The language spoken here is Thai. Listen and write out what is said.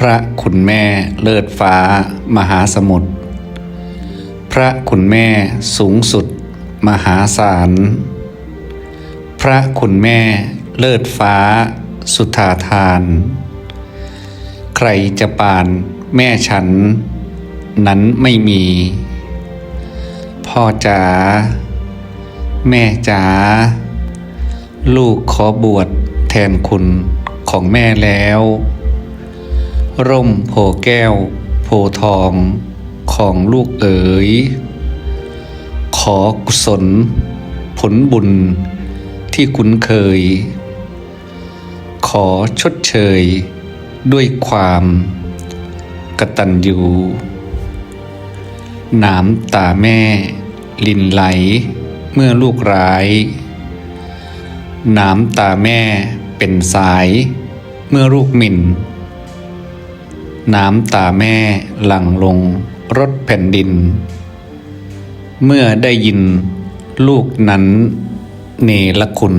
พระคุณแม่เลิศฟ้า มหาสมุทร พระคุณแม่สูงสุด มหาศาล พระคุณแม่เลิศฟ้า สุธาทาน ใครจะปานแม่ฉัน นั้นไม่มี พ่อจ๋าแม่จ๋าลูกขอบวชแทนคุณของแม่แล้ว ร่มโพแก้ว โพทองของลูกเอ๋ย ขอกุศล ผลบุญที่คุ้นเคย ขอชดเชย ด้วยความกตัญญูน้ำตาแม่ ลินไหลเมื่อลูกร้าย น้ำตาแม่เป็นสาย เมื่อลูกหมิ่น น้ำตาแม่หลั่งลงรถแผ่นดิน เมื่อได้ยินลูกนั้นเนรคุณ